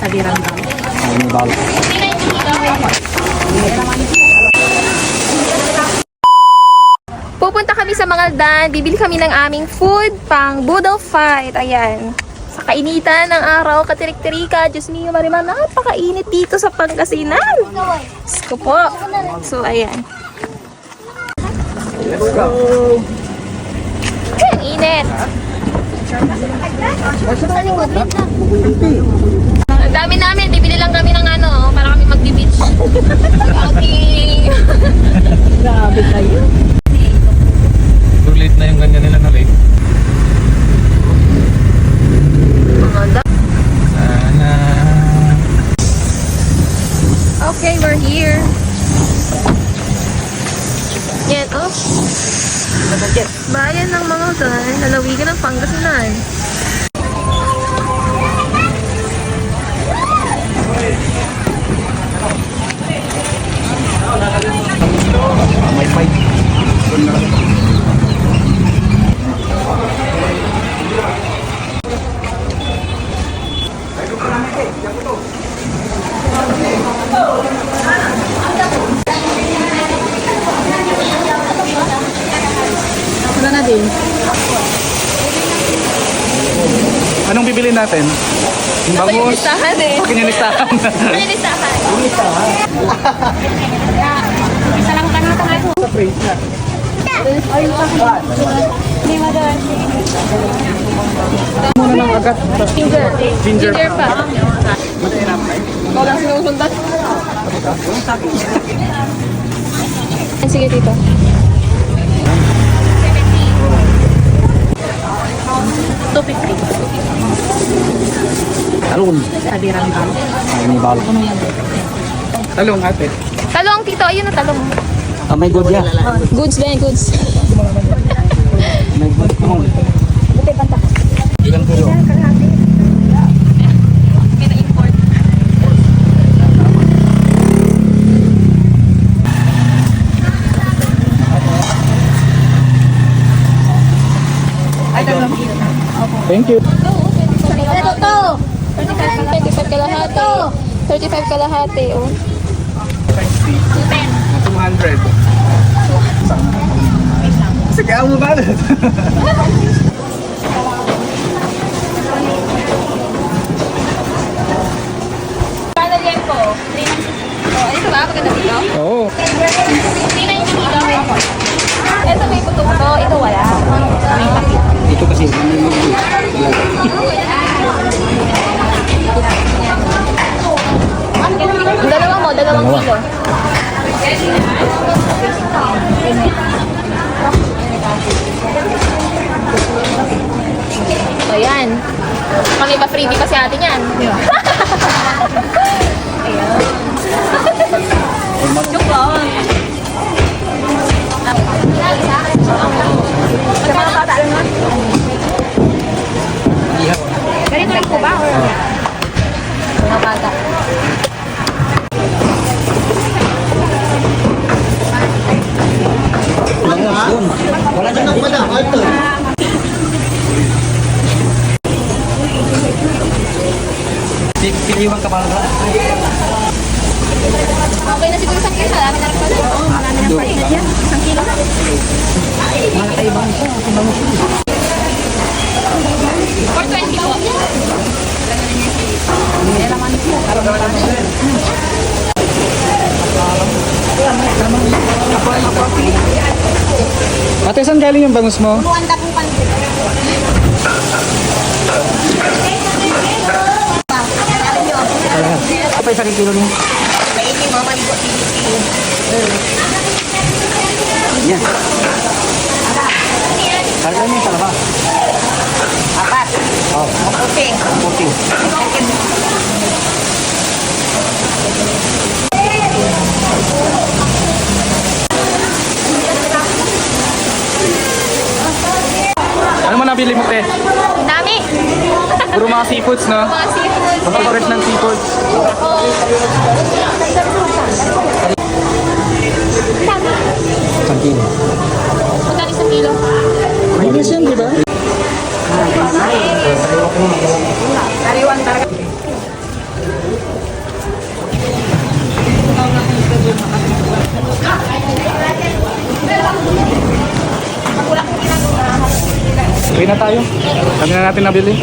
Sabiran daw. May balo. Pupunta kami sa Mangaldan, bibili kami ng aming food pang Boodle Fight. Ayan. Sa kainitan ng araw, katirik-tirika. Diyos niyo, Marimar, napakainit dito sa Pangasinan. Diyos ko po. So, ayan. Let's go. Ang init. Ang dami namin. Bibili lang kami ng ano, para kami Okay. Grabe kayo. Too late na yung ganyan nila na late. Sana. Okay, we're here. Yan, oh. Bayan ng mga tan, lalawigan ng Pangasinan. Wala na din. Anong bibili natin? Ito yung Bangus. listahan eh. Akin yung listahan. Ito yung listahan. Isa lang ka na tayo. Sa phrase na. Muna ng agad. Ginger. Ginger. Ginger pa. Ikaw lang sinusundan. Sige, tito. Two fifty. Talong. Sabiran daw. Ay, may balo. Talong ate. Talong, tito. Ayun na talong. Ah, may good ya. Goods din, goods. May good mo. Ilan po yun? Pina-import. Thank you. Ito to. 35 kalahati. 35 kalahati, oh. 200. Sige, ako mabalot. Paano yan po? Oh, ito ba? Maganda dito? Oo. 390 kilo. Ito may puto-puto. Ito wala. May pakit. Ito kasi. Dalawa. So, yan. Kung iba freebie pa si ate niyan. Ayan. Piliwan ka pa lang. Okay na siguro isang kilo. Marami na rin pala. Oo, marami na pala. Yan, isang kilo. Mga kaibang ito. Kaibang ito. 420 po. May laman ito. Ate, saan galing yung bangus mo? Apa yung isang kilo niya? Yan. Kaya niya sa labas. Apat. Oh. Puti. Puti. Ano mo nabili mo, te? Dami. Puro mga seafoods, no? Mga seafoods. Ng seafoods. Isang kilo. Magkano isang kilo? Malinis yan, di ba? Kariwan talaga. Uwi na tayo. Kami na natin nabili.